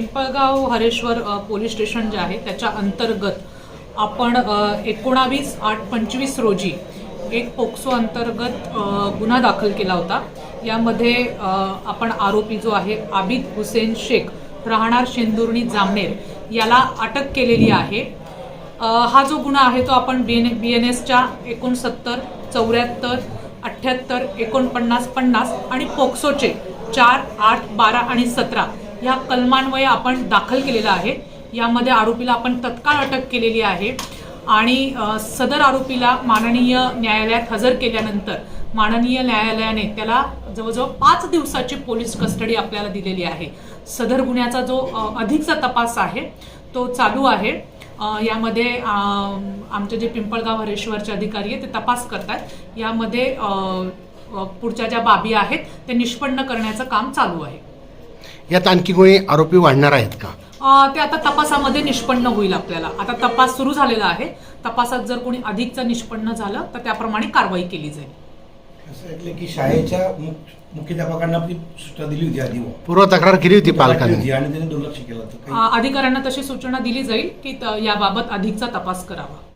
Pimpalgaon Hareshwar police station जे आहे त्याच्या अंतर्गत आपण एकोणावीस आठ पंचवीस रोजी एक पोक्सो अंतर्गत गुन्हा दाखल केला होता. यामध्ये आपण आरोपी जो आहे आबिद हुसेन शेख राहणार शेंदुर्णी जामनेर याला अटक केलेली आहे. हा जो गुन्हा आहे तो आपण बी एन बी एन एसच्या एकोणसत्तर चौऱ्याहत्तर अठ्ठ्याहत्तर एकोणपन्नास पन्नास आणि पोक्सोचे चार आठ बारा आणि सतरा ह्या कलमान्वये आपण दाखल केलेला आहे. यामध्ये आरोपीला आपण तत्काळ अटक केलेली आहे. आणि सदर आरोपीला माननीय न्यायालयात हजर केल्यानंतर माननीय न्यायालयाने त्याला जवळजवळ पाच दिवसाची पोलीस कस्टडी आपल्याला दिलेली आहे. सदर गुन्ह्याचा जो अधिकचा तपास आहे तो चालू आहे. यामध्ये आमचे जे पिंपळगाव हरेश्वरचे अधिकारी आहेत ते तपास करतात यामध्ये पुढच्या ज्या बाबी आहेत ते निष्पन्न करण्याचं काम चालू आहे. यात आणखी कोणी आरोपी वाढणार आहेत का? ते आता तपासामध्ये निष्पन्न होईल आपल्याला. आता तपास सुरू झालेला आहे. तपासात जर कोणी अधिकचं निष्पन्न झालं तर त्याप्रमाणे कारवाई केली जाईल. असं की शाळेच्या मुख- मुख्याध्यापकांना सूचना दिली होती आधी. पूर्व तक्रार केली होती पालकांनी. आणि त्यांनी दुर्लक्ष केलं अधिकाऱ्यांना तशी सूचना दिली जाईल की याबाबत अधिकचा तपास करावा.